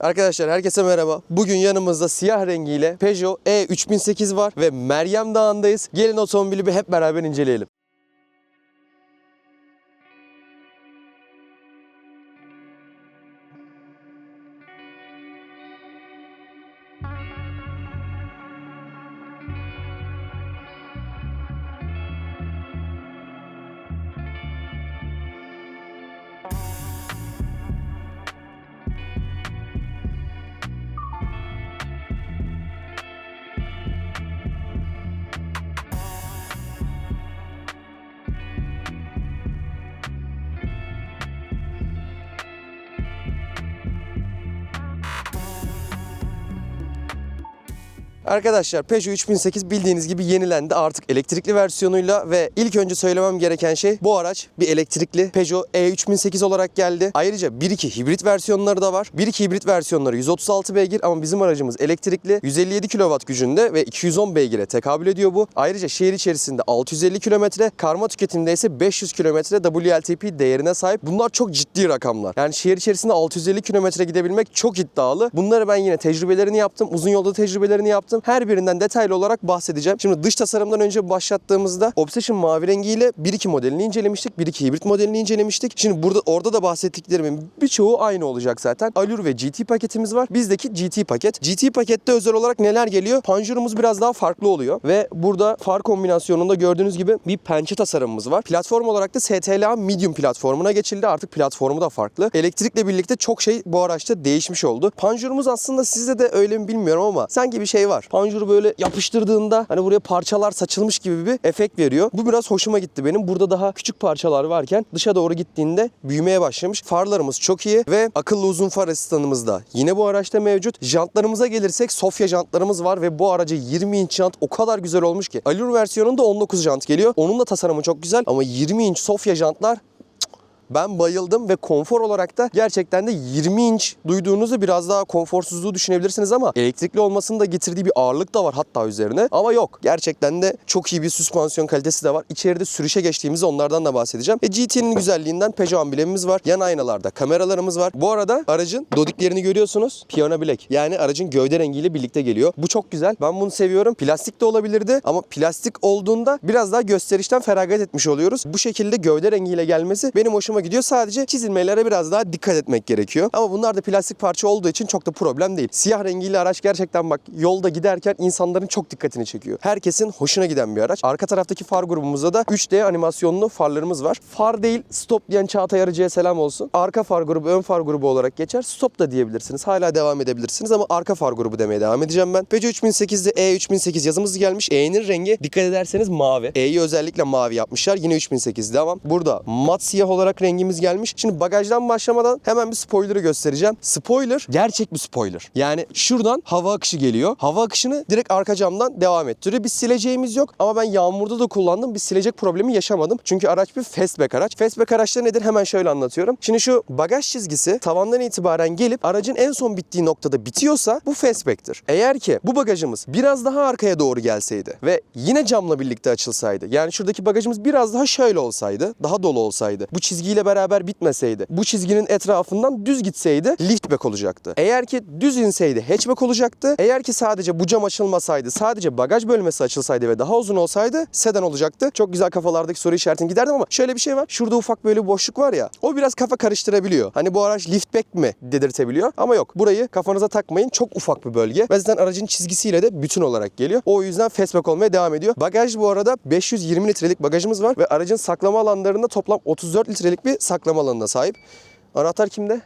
Arkadaşlar herkese merhaba. Bugün yanımızda siyah rengiyle Peugeot E3008 var ve Meryem Dağı'ndayız. Gelin otomobili bir hep beraber inceleyelim. Arkadaşlar Peugeot 3008 bildiğiniz gibi yenilendi artık elektrikli versiyonuyla ve ilk önce söylemem gereken şey bu araç bir elektrikli Peugeot E3008 olarak geldi. Ayrıca 1.2 hibrit versiyonları da var. 1.2 hibrit versiyonları 136 beygir ama bizim aracımız elektrikli 157 kW gücünde ve 210 beygire tekabül ediyor bu. Ayrıca şehir içerisinde 650 kilometre, karma tüketimde ise 500 kilometre WLTP değerine sahip. Bunlar çok ciddi rakamlar. Yani şehir içerisinde 650 kilometre gidebilmek çok iddialı. Bunları ben yine tecrübelerini yaptım. Uzun yolda tecrübelerini yaptım. Her birinden detaylı olarak bahsedeceğim. Şimdi dış tasarımdan önce başlattığımızda Obsession mavi rengiyle 1.2 modelini incelemiştik. 1.2 hibrit modelini incelemiştik. Şimdi burada orada da bahsettiklerimin birçoğu aynı olacak zaten. Allure ve GT paketimiz var. Bizdeki GT paket. GT pakette özel olarak neler geliyor? Panjurumuz biraz daha farklı oluyor ve burada far kombinasyonunda gördüğünüz gibi bir pençe tasarımımız var. Platform olarak da STLA Medium platformuna geçildi. Artık platformu da farklı. Elektrikle birlikte çok şey bu araçta değişmiş oldu. Panjurumuz aslında sizde de öyle mi bilmiyorum ama sanki bir şey var. Panjuru böyle yapıştırdığında hani buraya parçalar saçılmış gibi bir efekt veriyor. Bu biraz hoşuma gitti benim. Burada daha küçük parçalar varken dışa doğru gittiğinde büyümeye başlamış. Farlarımız çok iyi ve akıllı uzun far asistanımız da yine bu araçta mevcut. Jantlarımıza gelirsek Sofya jantlarımız var ve bu araca 20 inç jant o kadar güzel olmuş ki. Allure versiyonunda 19 jant geliyor. Onun da tasarımı çok güzel ama 20 inç Sofya jantlar ben bayıldım ve konfor olarak da gerçekten de 20 inç duyduğunuzda biraz daha konforsuzluğu düşünebilirsiniz ama elektrikli olmasının da getirdiği bir ağırlık da var hatta üzerine. Ama yok gerçekten de çok iyi bir süspansiyon kalitesi de var. İçeride sürüşe geçtiğimizde onlardan da bahsedeceğim. Ve GT'nin güzelliğinden Peugeot amblemimiz var. Yan aynalarda kameralarımız var. Bu arada aracın dodiklerini görüyorsunuz. Piyano Black. Yani aracın gövde rengiyle birlikte geliyor. Bu çok güzel. Ben bunu seviyorum. Plastik de olabilirdi ama plastik olduğunda biraz daha gösterişten feragat etmiş oluyoruz. Bu şekilde gövde rengiyle gelmesi benim hoşuma gidiyor. Sadece çizilmelere biraz daha dikkat etmek gerekiyor. Ama bunlar da plastik parça olduğu için çok da problem değil. Siyah rengiyle araç gerçekten bak yolda giderken insanların çok dikkatini çekiyor. Herkesin hoşuna giden bir araç. Arka taraftaki far grubumuzda da 3D animasyonlu farlarımız var. Far değil stop diyen Çağatay Arıcı'ya selam olsun. Arka far grubu ön far grubu olarak geçer. Stop da diyebilirsiniz. Hala devam edebilirsiniz ama arka far grubu demeye devam edeceğim ben. Peugeot 3008'de E3008 yazımız gelmiş. E'nin rengi dikkat ederseniz mavi. E'yi özellikle mavi yapmışlar. Yine 3008 devam. Burada mat siyah olarak rengimiz gelmiş. Şimdi bagajdan başlamadan hemen bir spoiler'ı göstereceğim. Spoiler gerçek bir spoiler. Yani şuradan hava akışı geliyor. Hava akışını direkt arka camdan devam ettiriyor. Bir sileceğimiz yok ama ben yağmurda da kullandım. Bir silecek problemi yaşamadım. Çünkü araç bir fastback araç. Fastback araçları nedir? Hemen şöyle anlatıyorum. Şimdi şu bagaj çizgisi tavandan itibaren gelip aracın en son bittiği noktada bitiyorsa bu fastback'tir. Eğer ki bu bagajımız biraz daha arkaya doğru gelseydi ve yine camla birlikte açılsaydı. Yani şuradaki bagajımız biraz daha şöyle olsaydı, daha dolu olsaydı. Bu çizgiyle beraber bitmeseydi. Bu çizginin etrafından düz gitseydi liftback olacaktı. Eğer ki düz inseydi hatchback olacaktı. Eğer ki sadece bu cam açılmasaydı, sadece bagaj bölmesi açılsaydı ve daha uzun olsaydı sedan olacaktı. Çok güzel kafalardaki soru işaretini giderdim ama şöyle bir şey var. Şurada ufak böyle bir boşluk var ya. O biraz kafa karıştırabiliyor. Hani bu araç liftback mi dedirtebiliyor ama yok. Burayı kafanıza takmayın. Çok ufak bir bölge. Ve zaten aracın çizgisiyle de bütün olarak geliyor. O yüzden fastback olmaya devam ediyor. Bagaj bu arada 520 litrelik bagajımız var ve aracın saklama alanlarında toplam 34 litrelik bir saklama alanına sahip. Anahtar kimde?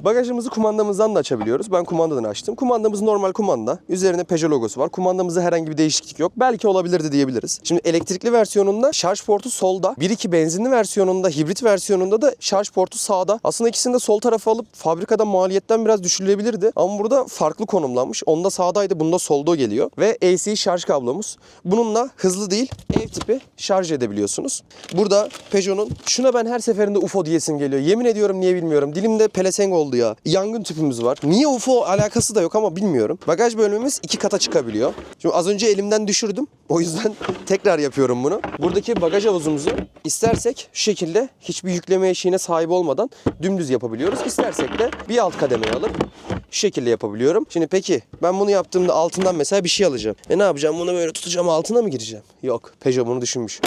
Bagajımızı kumandamızdan da açabiliyoruz. Ben kumandadan açtım. Kumandamız normal kumanda. Üzerine Peugeot logosu var. Kumandamızda herhangi bir değişiklik yok. Belki olabilirdi diyebiliriz. Şimdi elektrikli versiyonunda şarj portu solda. 1.2 benzinli versiyonunda, hibrit versiyonunda da şarj portu sağda. Aslında ikisini de sol tarafa alıp fabrikada maliyetten biraz düşürülebilirdi. Ama burada farklı konumlanmış. Onda sağdaydı, bunda solda geliyor. Ve AC şarj kablomuz. Bununla hızlı değil, ev tipi şarj edebiliyorsunuz. Burada Peugeot'un şuna ben her seferinde UFO diyesim geliyor. Yemin ediyorum niye bilmiyorum. Dilimde pelesenk oldu oldu ya. Yangın tüpümüz var. Niye UFO alakası da yok ama bilmiyorum. Bagaj bölmemiz iki kata çıkabiliyor. Şimdi az önce elimden düşürdüm. O yüzden tekrar yapıyorum bunu. Buradaki bagaj havuzumuzu istersek şu şekilde hiçbir yükleme eşiğine sahip olmadan dümdüz yapabiliyoruz. İstersek de bir alt kademeye alıp şu şekilde yapabiliyorum. Şimdi peki ben bunu yaptığımda altından mesela bir şey alacağım. E ne yapacağım? Bunu böyle tutacağım altına mı gireceğim? Yok. Peugeot bunu düşünmüş.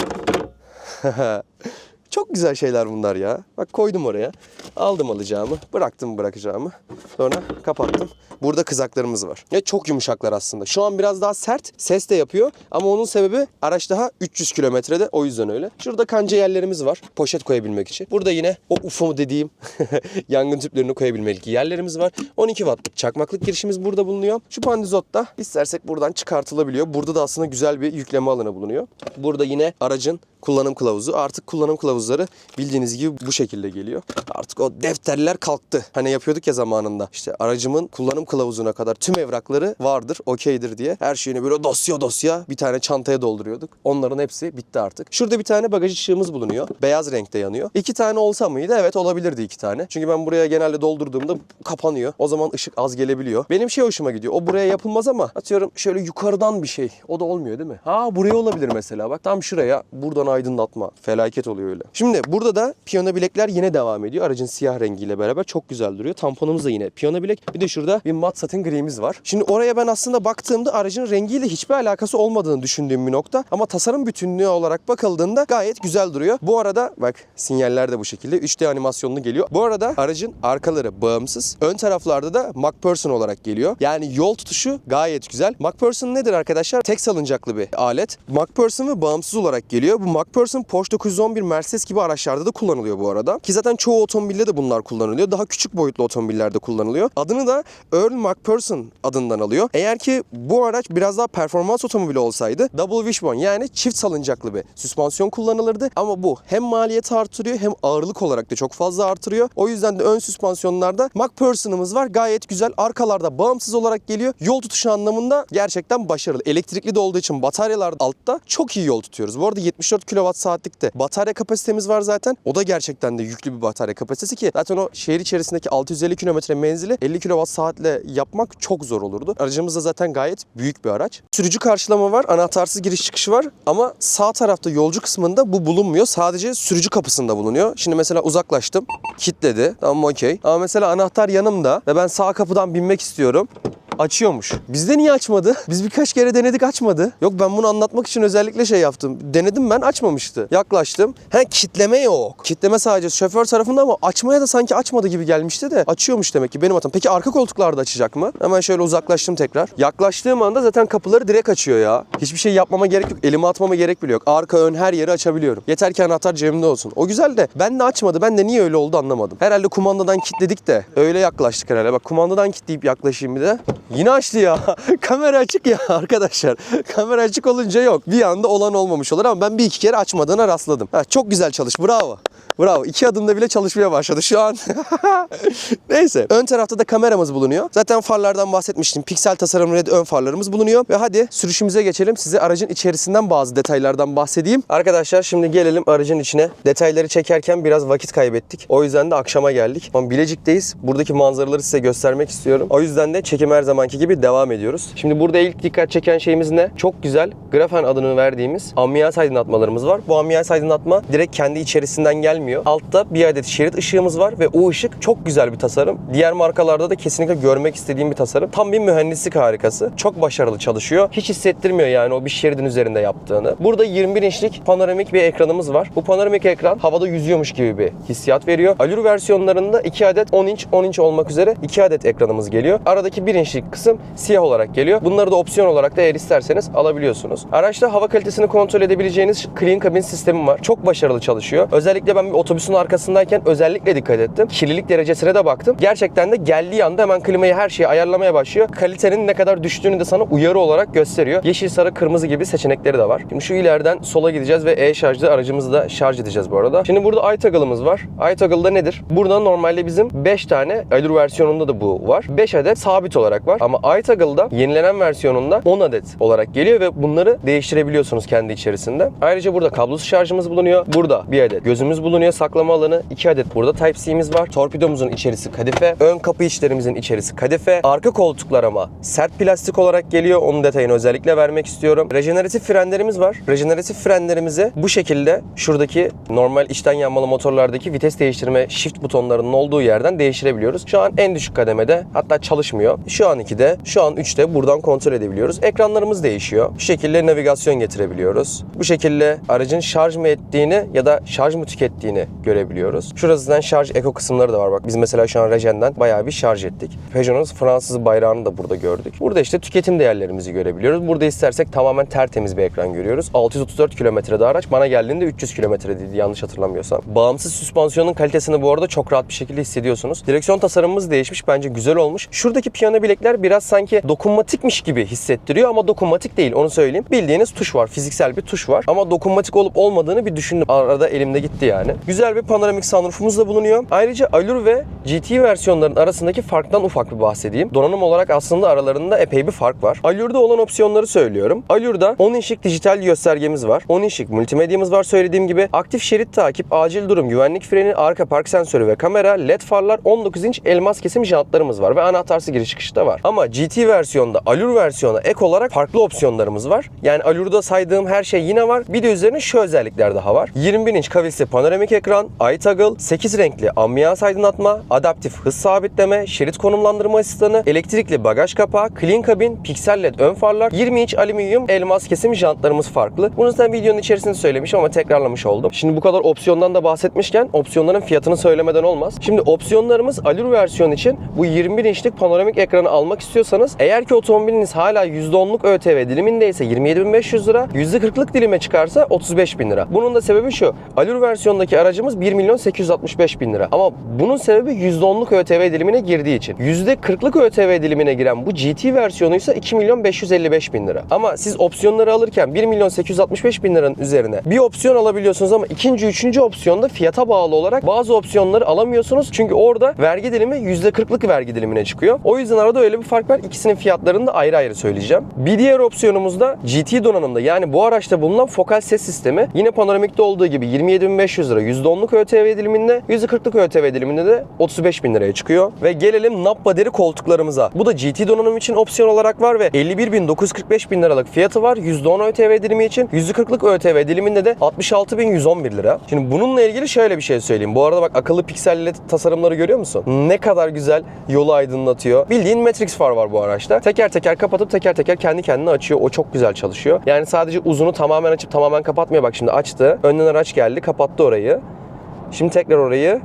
Çok güzel şeyler bunlar ya. Bak koydum oraya. Aldım alacağımı. Bıraktım bırakacağımı. Sonra kapattım. Burada kızaklarımız var. Ya çok yumuşaklar aslında. Şu an biraz daha sert. Ses de yapıyor. Ama onun sebebi araç daha 300 kilometrede. O yüzden öyle. Şurada kanca yerlerimiz var. Poşet koyabilmek için. Burada yine o UFO dediğim yangın tüplerini koyabilmelik yerlerimiz var. 12 wattlık çakmaklık girişimiz burada bulunuyor. Şu pandizot da istersek buradan çıkartılabiliyor. Burada da aslında güzel bir yükleme alanı bulunuyor. Burada yine aracın kullanım kılavuzu. Artık kullanım kılavuzları bildiğiniz gibi bu şekilde geliyor. Artık o defterler kalktı. Hani yapıyorduk ya zamanında. İşte aracımın kullanım kılavuzuna kadar tüm evrakları vardır, okeydir diye. Her şeyini böyle dosya dosya bir tane çantaya dolduruyorduk. Onların hepsi bitti artık. Şurada bir tane bagaj ışığımız bulunuyor. Beyaz renkte yanıyor. İki tane olsa mıydı? Evet olabilirdi iki tane. Çünkü ben buraya genelde doldurduğumda kapanıyor. O zaman ışık az gelebiliyor. Benim şey hoşuma gidiyor. O buraya yapılmaz ama atıyorum şöyle yukarıdan bir şey. O da olmuyor değil mi? Ha buraya olabilir mesela. Bak tam şuraya buradan aydınlatma. Felaket oluyor öyle. Şimdi burada da piyano bilekler yine devam ediyor. Aracın siyah rengiyle beraber çok güzel duruyor. Tamponumuz da yine piyano bilek. Bir de şurada bir mat satin grimiz var. Şimdi oraya ben aslında baktığımda aracın rengiyle hiçbir alakası olmadığını düşündüğüm bir nokta. Ama tasarım bütünlüğü olarak bakıldığında gayet güzel duruyor. Bu arada bak sinyaller de bu şekilde 3D animasyonlu geliyor. Bu arada aracın arkaları bağımsız. Ön taraflarda da MacPherson olarak geliyor. Yani yol tutuşu gayet güzel. MacPherson nedir arkadaşlar? Tek salıncaklı bir alet. MacPherson ve bağımsız olarak geliyor. Bu MacPherson Porsche 911 Mercedes gibi araçlarda da kullanılıyor bu arada. Ki zaten çoğu otomobilde de bunlar kullanılıyor. Daha küçük boyutlu otomobillerde kullanılıyor. Adını da Earl MacPherson adından alıyor. Eğer ki bu araç biraz daha performans otomobili olsaydı Double Wishbone yani çift salıncaklı bir süspansiyon kullanılırdı. Ama bu hem maliyeti artırıyor hem ağırlık olarak da çok fazla artırıyor. O yüzden de ön süspansiyonlarda MacPherson'ımız var. Gayet güzel. Arkalarda bağımsız olarak geliyor. Yol tutuşu anlamında gerçekten başarılı. Elektrikli de olduğu için bataryalar altta çok iyi yol tutuyoruz. Bu arada 74 kWh saatlikte batarya kapasitemiz var zaten. O da gerçekten de yüklü bir batarya kapasitesi ki zaten o şehir içerisindeki 650 km menzili 50 kWh saatle yapmak çok zor olurdu. Aracımız da zaten gayet büyük bir araç. Sürücü karşılama var, anahtarsız giriş çıkışı var ama sağ tarafta yolcu kısmında bu bulunmuyor. Sadece sürücü kapısında bulunuyor. Şimdi mesela uzaklaştım, kilitledi. Tamam okey. Ama mesela anahtar yanımda ve ben sağ kapıdan binmek istiyorum açıyormuş. Bizde niye açmadı? Biz birkaç kere denedik açmadı. Yok ben bunu anlatmak için özellikle şey yaptım. Denedim ben açmamıştı. Yaklaştım. He kitleme yok. Kitleme sadece şoför tarafında ama açmaya da sanki açmadı gibi gelmişti de açıyormuş demek ki benim hatam. Peki arka koltuklarda açacak mı? Hemen şöyle uzaklaştım tekrar. Yaklaştığım anda zaten kapıları direkt açıyor ya. Hiçbir şey yapmama gerek yok. Elimi atmama gerek bile yok. Arka ön her yeri açabiliyorum. Yeter ki anahtar cebimde olsun. O güzel de ben de açmadı. Ben de niye öyle oldu anlamadım. Herhalde kumandadan kilitledik de öyle yaklaştık herhalde. Bak kumandadan kilitleyip yaklaşayım bir de. Yine açtı ya. Kamera açık ya arkadaşlar. Kamera açık olunca yok. Bir anda olan olmamış olur ama ben bir iki kere açmadığına rastladım. Ha, çok güzel çalış. Bravo. Bravo. İki adımda bile çalışmaya başladı şu an. Neyse. Ön tarafta da kameramız bulunuyor. Zaten farlardan bahsetmiştim. Piksel tasarım red ön farlarımız bulunuyor. Ve hadi sürüşümüze geçelim. Size aracın içerisinden bazı detaylardan bahsedeyim. Arkadaşlar şimdi gelelim aracın içine. Detayları çekerken biraz vakit kaybettik. O yüzden de akşama geldik. Ama Bilecik'teyiz. Buradaki manzaraları size göstermek istiyorum. O yüzden de çekim her zamanki gibi devam ediyoruz. Şimdi burada ilk dikkat çeken şeyimiz ne? Çok güzel grafen adını verdiğimiz ambiyans aydınlatmalarımız var. Bu ambiyans aydınlatma direkt kendi içerisinden gelmiyor. Altta bir adet şerit ışığımız var ve o ışık çok güzel bir tasarım. Diğer markalarda da kesinlikle görmek istediğim bir tasarım. Tam bir mühendislik harikası. Çok başarılı çalışıyor. Hiç hissettirmiyor yani o bir şeridin üzerinde yaptığını. Burada 21 inçlik panoramik bir ekranımız var. Bu panoramik ekran havada yüzüyormuş gibi bir hissiyat veriyor. Allure versiyonlarında 2 adet 10 inç 10 inç olmak üzere 2 adet ekranımız geliyor. Aradaki 1 inçlik kısım siyah olarak geliyor. Bunları da opsiyon olarak da eğer isterseniz alabiliyorsunuz. Araçta hava kalitesini kontrol edebileceğiniz clean cabin sistemi var. Çok başarılı çalışıyor. Özellikle ben otobüsün arkasındayken özellikle dikkat ettim. Kirlilik derecesine de baktım. Gerçekten de geldiği anda hemen klimayı her şeyi ayarlamaya başlıyor. Kalitenin ne kadar düştüğünü de sana uyarı olarak gösteriyor. Yeşil, sarı, kırmızı gibi seçenekleri de var. Şimdi şu ileriden sola gideceğiz ve e-şarjlı aracımızı da şarj edeceğiz bu arada. Şimdi burada iToggle'ımız var. iToggle'da nedir? Burada normalde bizim 5 tane Allure versiyonunda da bu var. 5 adet sabit olarak var. Ama iToggle'da yenilenen versiyonunda 10 adet olarak geliyor ve bunları değiştirebiliyorsunuz kendi içerisinde. Ayrıca burada kablosuz şarjımız bulunuyor. Burada bir adet gözümüz bulunuyor. Saklama alanı. 2 adet burada Type-C'miz var. Torpidomuzun içerisi kadife. Ön kapı içlerimizin içerisi kadife. Arka koltuklar ama sert plastik olarak geliyor. Onun detayını özellikle vermek istiyorum. Rejeneratif frenlerimiz var. Rejeneratif frenlerimizi bu şekilde şuradaki normal içten yanmalı motorlardaki vites değiştirme shift butonlarının olduğu yerden değiştirebiliyoruz. Şu an en düşük kademede hatta çalışmıyor. Şu an 2'de, şu an 3'te buradan kontrol edebiliyoruz. Ekranlarımız değişiyor. Bu şekilde navigasyon getirebiliyoruz. Bu şekilde aracın şarj mı ettiğini ya da şarj mı tükettiğini görebiliyoruz. Şurasından şarj eko kısımları da var. Bak biz mesela şu an Rejen'den bayağı bir şarj ettik. Peugeot'un Fransız bayrağını da burada gördük. Burada işte tüketim değerlerimizi görebiliyoruz. Burada istersek tamamen tertemiz bir ekran görüyoruz. 634 kilometrede araç. Bana geldiğinde 300 kilometredeydi yanlış hatırlamıyorsam. Bağımsız süspansiyonun kalitesini bu arada çok rahat bir şekilde hissediyorsunuz. Direksiyon tasarımımız değişmiş. Bence güzel olmuş. Şuradaki piyano bilekler biraz sanki dokunmatikmiş gibi hissettiriyor ama dokunmatik değil onu söyleyeyim. Bildiğiniz tuş var. Fiziksel bir tuş var. Ama dokunmatik olup olmadığını bir düşündüm. Arada elimde gitti yani. Güzel bir panoramik sunroofumuz da bulunuyor. Ayrıca Allure ve GT versiyonların arasındaki farktan ufak bir bahsedeyim. Donanım olarak aslında aralarında epey bir fark var. Allure'da olan opsiyonları söylüyorum. Allure'da 10 inçlik dijital göstergemiz var. 10 inçlik multimedyamız var söylediğim gibi. Aktif şerit takip, acil durum, güvenlik freni, arka park sensörü ve kamera, led farlar, 19 inç elmas kesim jantlarımız var ve anahtarsız giriş çıkış da var. Ama GT versiyonda Allure versiyona ek olarak farklı opsiyonlarımız var. Yani Allure'da saydığım her şey yine var. Bir de üzerine şu özellikler daha var. 21 inç kavisli panoramik ekran, iToggle, 8 renkli ambiyans aydınlatma, adaptif hız sabitleme, şerit konumlandırma asistanı, elektrikli bagaj kapağı, clean kabin, piksel led ön farlar, 20 inç alüminyum elmas kesim jantlarımız farklı. Bunu zaten videonun içerisinde söylemişim ama tekrarlamış oldum. Şimdi bu kadar opsiyondan da bahsetmişken opsiyonların fiyatını söylemeden olmaz. Şimdi opsiyonlarımız Allure versiyon için bu 21 inçlik panoramik ekranı almak istiyorsanız eğer ki otomobiliniz hala %10'luk ÖTV dilimindeyse 27.500 lira, %40'lık dilime çıkarsa 35.000 lira. Bunun da sebebi şu. Allure versiyondaki aracımız 1 milyon 865 bin lira. Ama bunun sebebi %10'luk ÖTV dilimine girdiği için. %40'lık ÖTV dilimine giren bu GT versiyonu ise 2 milyon 555 bin lira. Ama siz opsiyonları alırken 1 milyon 865 bin liranın üzerine bir opsiyon alabiliyorsunuz ama ikinci, üçüncü opsiyonda fiyata bağlı olarak bazı opsiyonları alamıyorsunuz. Çünkü orada vergi dilimi %40'lık vergi dilimine çıkıyor. O yüzden arada öyle bir fark var. İkisinin fiyatlarını da ayrı ayrı söyleyeceğim. Bir diğer opsiyonumuz da GT donanımda yani bu araçta bulunan fokal ses sistemi. Yine panoramikte olduğu gibi 27.500 lira %10'luk ÖTV diliminde, %40'lık ÖTV diliminde de 35 bin liraya çıkıyor. Ve gelelim Nappa deri koltuklarımıza. Bu da GT donanım için opsiyon olarak var ve 51.945 bin liralık fiyatı var. %10 ÖTV dilimi için. %40'lık ÖTV diliminde de 66.111 lira. Şimdi bununla ilgili şöyle bir şey söyleyeyim. Bu arada bak akıllı pikselli tasarımları görüyor musun? Ne kadar güzel yolu aydınlatıyor. Bildiğin Matrix far var bu araçta. Teker teker kapatıp teker teker kendi kendine açıyor. O çok güzel çalışıyor. Yani sadece uzunu tamamen açıp tamamen kapatmıyor. Bak şimdi açtı. Önden araç geldi. Kapattı orayı. Şimdi tekrar orayı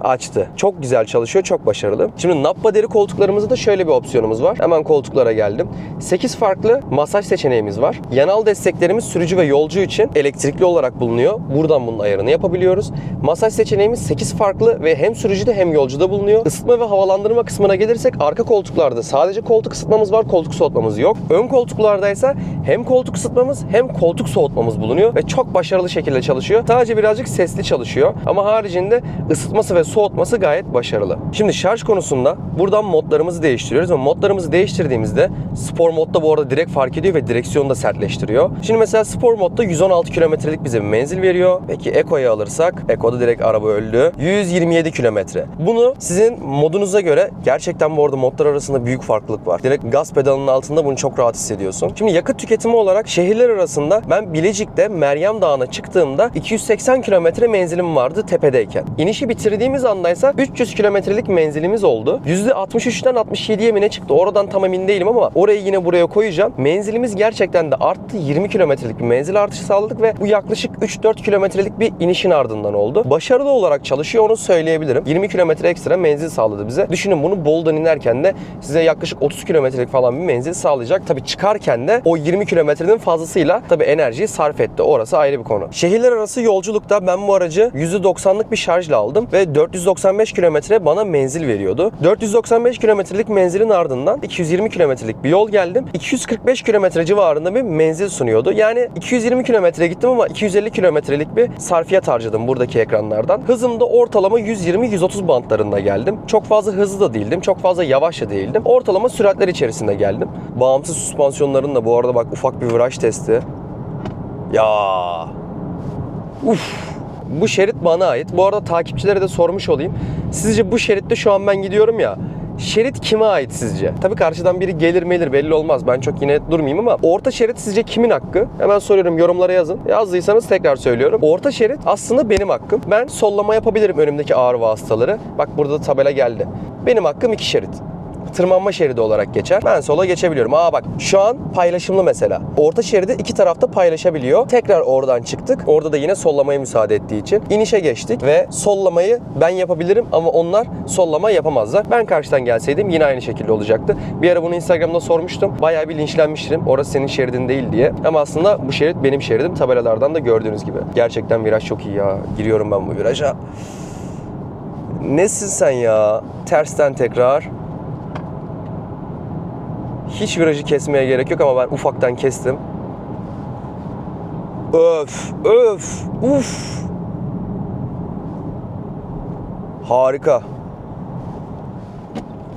açtı. Çok güzel çalışıyor, çok başarılı. Şimdi Nappa deri koltuklarımızda da şöyle bir opsiyonumuz var. Hemen koltuklara geldim. 8 farklı masaj seçeneğimiz var. Yanal desteklerimiz sürücü ve yolcu için elektrikli olarak bulunuyor. Buradan bunun ayarını yapabiliyoruz. Masaj seçeneğimiz 8 farklı ve hem sürücüde hem yolcuda bulunuyor. Isıtma ve havalandırma kısmına gelirsek arka koltuklarda sadece koltuk ısıtmamız var, koltuk soğutmamız yok. Ön koltuklarda ise hem koltuk ısıtmamız hem koltuk soğutmamız bulunuyor ve çok başarılı şekilde çalışıyor. Sadece birazcık sesli çalışıyor ama haricinde ısıtması ve soğutması gayet başarılı. Şimdi şarj konusunda buradan modlarımızı değiştiriyoruz ve modlarımızı değiştirdiğimizde spor modda bu arada direkt fark ediyor ve direksiyonu da sertleştiriyor. Şimdi mesela spor modda 116 kilometrelik bize menzil veriyor. Peki Eko'yu alırsak Eko'da direkt araba öldü. 127 kilometre. Bunu sizin modunuza göre gerçekten bu arada modlar arasında büyük farklılık var. Direkt gaz pedalının altında bunu çok rahat hissediyorsun. Şimdi yakıt tüketimi olarak şehirler arasında ben Bilecik'te Meryem Dağı'na çıktığımda 280 kilometre menzilim vardı tepedeyken. İnişi bitirdiğimiz andaysa 300 kilometrelik menzilimiz oldu. %63'ten 67'ye mi ne çıktı? Oradan tam emin değilim ama orayı yine buraya koyacağım. Menzilimiz gerçekten de arttı. 20 kilometrelik bir menzil artışı sağladık ve bu yaklaşık 3-4 kilometrelik bir inişin ardından oldu. Başarılı olarak çalışıyor onu söyleyebilirim. 20 kilometre ekstra menzil sağladı bize. Düşünün bunu Bol'dan inerken de size yaklaşık 30 kilometrelik falan bir menzil sağlayacak. Tabi çıkarken de o 20 kilometrenin fazlasıyla tabi enerjiyi sarf etti. Orası ayrı bir konu. Şehirler arası yolculukta ben bu aracı %90'lık bir şarjla aldım ve 495 kilometre bana menzil veriyordu. 495 kilometrelik menzilin ardından 220 kilometrelik bir yol geldim. 245 kilometre civarında bir menzil sunuyordu. Yani 220 kilometre gittim ama 250 kilometrelik bir sarfiyat harcadım buradaki ekranlardan. Hızım da ortalama 120-130 bantlarında geldim. Çok fazla hızlı da değildim. Çok fazla yavaş da değildim. Ortalama süratler içerisinde geldim. Bağımsız süspansiyonların da bu arada bak ufak bir viraj testi. Ya. Uf. Bu şerit bana ait. Bu arada takipçilere de sormuş olayım. Sizce bu şeritte şu an ben gidiyorum ya. Şerit kime ait sizce? Tabii karşıdan biri gelir melir belli olmaz. Ben çok yine durmayayım ama orta şerit sizce kimin hakkı? Hemen soruyorum yorumlara yazın. Yazdıysanız tekrar söylüyorum. Orta şerit aslında benim hakkım. Ben sollama yapabilirim önümdeki ağır vasıtaları. Bak burada da tabela geldi. Benim hakkım iki şerit tırmanma şeridi olarak geçer. Ben sola geçebiliyorum. Aa bak şu an paylaşımlı mesela. Orta şeridi iki tarafta paylaşabiliyor. Tekrar oradan çıktık. Orada da yine sollamaya müsaade ettiği için inişe geçtik ve sollamayı ben yapabilirim ama onlar sollama yapamazlar. Ben karşıdan gelseydim yine aynı şekilde olacaktı. Bir ara bunu Instagram'da sormuştum. Bayağı bir linçlenmiştim. Orası senin şeridin değil diye. Ama aslında bu şerit benim şeridim. Tabelalardan da gördüğünüz gibi. Gerçekten viraj çok iyi ya. Giriyorum ben bu viraja. Nesin sen ya? Tersten tekrar. Hiç virajı kesmeye gerek yok ama ben ufaktan kestim. Öf, öf, uf. Harika.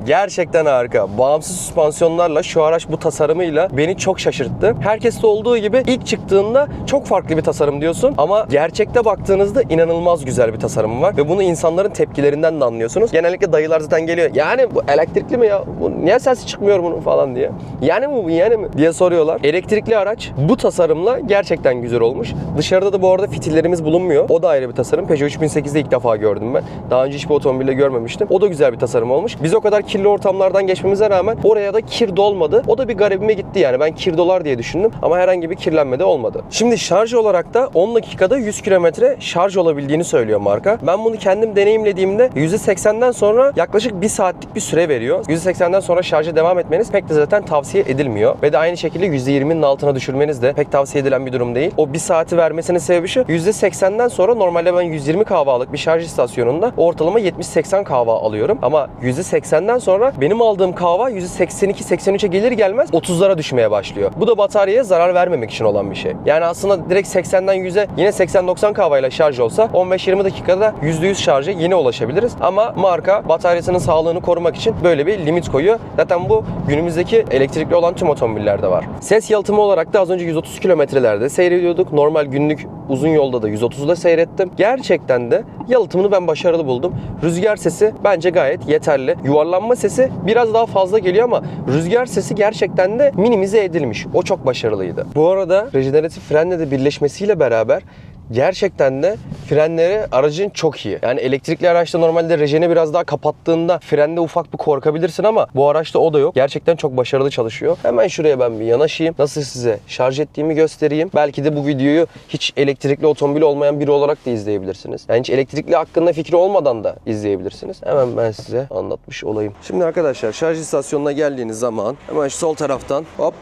Gerçekten harika. Bağımsız süspansiyonlarla şu araç bu tasarımıyla beni çok şaşırttı. Herkeste olduğu gibi ilk çıktığında çok farklı bir tasarım diyorsun ama gerçekte baktığınızda inanılmaz güzel bir tasarımı var ve bunu insanların tepkilerinden de anlıyorsunuz. Genellikle dayılar zaten geliyor. Yani bu elektrikli mi ya? Bu niye sesi çıkmıyor bunun falan diye. Yani mi bu yani mi diye soruyorlar. Elektrikli araç bu tasarımla gerçekten güzel olmuş. Dışarıda da bu arada fitillerimiz bulunmuyor. O da ayrı bir tasarım. Peugeot 3008'de ilk defa gördüm ben. Daha önce hiçbir otomobilde görmemiştim. O da güzel bir tasarım olmuş. Biz o kadar kirli ortamlardan geçmemize rağmen oraya da kir dolmadı. O da bir garibime gitti yani. Ben kir dolar diye düşündüm ama herhangi bir kirlenme de olmadı. Şimdi şarj olarak da 10 dakikada 100 kilometre şarj olabildiğini söylüyor marka. Ben bunu kendim deneyimlediğimde %80'den sonra yaklaşık 1 saatlik bir süre veriyor. %80'den sonra şarja devam etmeniz pek de zaten tavsiye edilmiyor. Ve de aynı şekilde %20'nin altına düşürmeniz de pek tavsiye edilen bir durum değil. O 1 saati vermesinin sebebi şu. %80'den sonra normalde ben 120 kahvalık bir şarj istasyonunda ortalama 70-80 kahva alıyorum. Ama %80'den sonra benim aldığım kahva %82-83'e gelir gelmez 30'lara düşmeye başlıyor. Bu da bataryaya zarar vermemek için olan bir şey. Yani aslında direkt 80'den 100'e yine 80-90 kahvayla şarj olsa 15-20 dakikada %100 şarja yine ulaşabiliriz. Ama marka bataryasının sağlığını korumak için böyle bir limit koyuyor. Zaten bu günümüzdeki elektrikli olan tüm otomobillerde var. Ses yalıtımı olarak da az önce 130 kilometrelerde seyrediyorduk. Normal günlük uzun yolda da 130'da seyrettim. Gerçekten de yalıtımını ben başarılı buldum. Rüzgar sesi bence gayet yeterli. Yuvarlanma sesi biraz daha fazla geliyor ama rüzgar sesi gerçekten de minimize edilmiş. O çok başarılıydı. Bu arada rejeneratif frenle de birleşmesiyle beraber gerçekten de frenleri aracın çok iyi. Yani elektrikli araçta normalde rejeni biraz daha kapattığında frende ufak bir korkabilirsin ama bu araçta o da yok. Gerçekten çok başarılı çalışıyor. Hemen şuraya ben bir yanaşayım. Nasıl size şarj ettiğimi göstereyim. Belki de bu videoyu hiç elektrikli otomobil olmayan biri olarak da izleyebilirsiniz. Yani hiç elektrikli hakkında fikri olmadan da izleyebilirsiniz. Hemen ben size anlatmış olayım. Şimdi arkadaşlar şarj istasyonuna geldiğiniz zaman hemen şu sol taraftan hop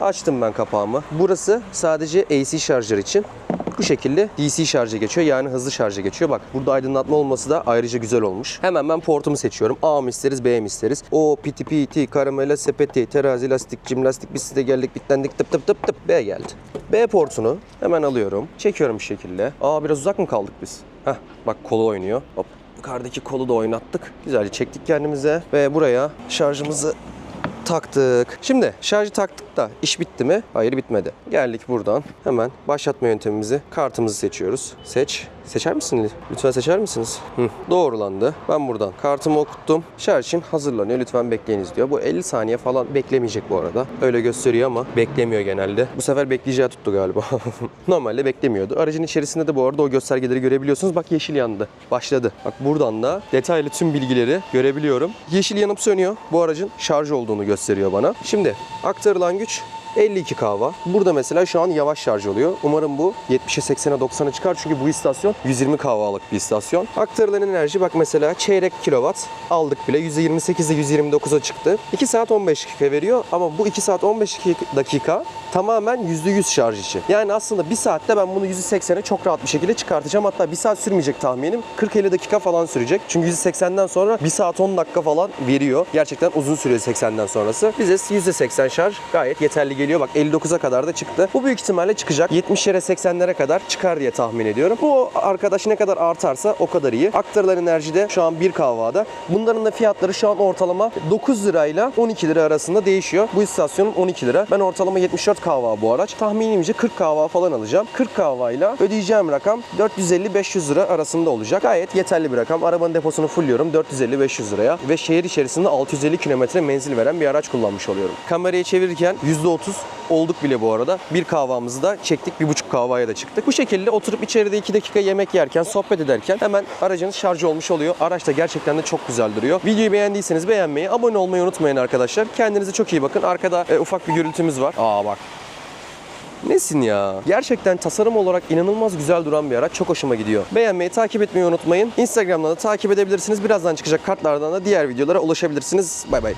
Açtım ben kapağımı. Burası sadece AC şarjör için. Bu şekilde DC şarja geçiyor yani hızlı şarja geçiyor. Bak burada aydınlatma olması da ayrıca güzel olmuş. Hemen ben portumu seçiyorum. A mı isteriz B mi isteriz? O piti piti karamela sepeti terazi lastik cim lastik biz size geldik bitlendik tıp tıp tıp tıp B geldi. B portunu hemen alıyorum. Çekiyorum şu şekilde. Aa biraz uzak mı kaldık biz? Heh bak kolu oynuyor. Hop yukarıdaki kolu da oynattık. Güzelce çektik kendimize ve buraya şarjımızı taktık. Şimdi şarjı taktık da iş bitti mi? Hayır bitmedi. Geldik buradan hemen başlatma yöntemimizi kartımızı seçiyoruz. Seç. Seçer misin? Lütfen seçer misiniz? Hı. Doğrulandı. Ben buradan kartımı okuttum. Şarj için hazırlanıyor. Lütfen bekleyiniz diyor. Bu 50 saniye falan beklemeyecek bu arada. Öyle gösteriyor ama beklemiyor genelde. Bu sefer bekleyeceği tuttu galiba. Normalde beklemiyordu. Aracın içerisinde de bu arada o göstergeleri görebiliyorsunuz. Bak yeşil yandı. Başladı. Bak buradan da detaylı tüm bilgileri görebiliyorum. Yeşil yanıp sönüyor. Bu aracın şarj olduğunu gösteriyor bana. Şimdi aktarılan güç 52 kahva. Burada mesela şu an yavaş şarj oluyor. Umarım bu 70'e 80'e 90'a çıkar çünkü bu istasyon 120 kahvalık bir istasyon. Aktarılan enerji bak mesela çeyrek kilowatt aldık bile %28'e 129'a çıktı. 2 saat 15 dakika veriyor ama bu 2 saat 15 dakika tamamen %100 şarj için. Yani aslında 1 saatte ben bunu %80'e çok rahat bir şekilde çıkartacağım. Hatta 1 saat sürmeyecek tahminim. 40-50 dakika falan sürecek. Çünkü %80'den sonra 1 saat 10 dakika falan veriyor. Gerçekten uzun sürüyor 80'den sonrası. Bize %80 şarj gayet yeterli geliyor. Bak 59'a kadar da çıktı. Bu büyük ihtimalle çıkacak. 70'lere 80'lere kadar çıkar diye tahmin ediyorum. Bu arkadaş ne kadar artarsa o kadar iyi. Aktarılan enerji de şu an 1 kahvada. Bunların da fiyatları şu an ortalama 9 lirayla 12 lira arasında değişiyor. Bu istasyonun 12 lira. Ben ortalama 74 kahva bu araç. Tahminimce 40 kahva falan alacağım. 40 kahvayla ödeyeceğim rakam 450-500 lira arasında olacak. Gayet yeterli bir rakam. Arabanın deposunu fullüyorum 450-500 liraya ve şehir içerisinde 650 kilometre menzil veren bir araç kullanmış oluyorum. Kamerayı çevirirken %30 olduk bile bu arada. Bir kahvamızı da çektik. Bir buçuk kahvaya da çıktık. Bu şekilde oturup içeride 2 dakika yemek yerken, sohbet ederken hemen aracınız şarj olmuş oluyor. Araç da gerçekten de çok güzel duruyor. Videoyu beğendiyseniz beğenmeyi, abone olmayı unutmayın arkadaşlar. Kendinize çok iyi bakın. Arkada e, ufak bir gürültümüz var. Aa bak. Nesin ya? Gerçekten tasarım olarak inanılmaz güzel duran bir araç. Çok hoşuma gidiyor. Beğenmeyi, takip etmeyi unutmayın. Instagram'dan da takip edebilirsiniz. Birazdan çıkacak kartlardan da diğer videolara ulaşabilirsiniz. Bay bay.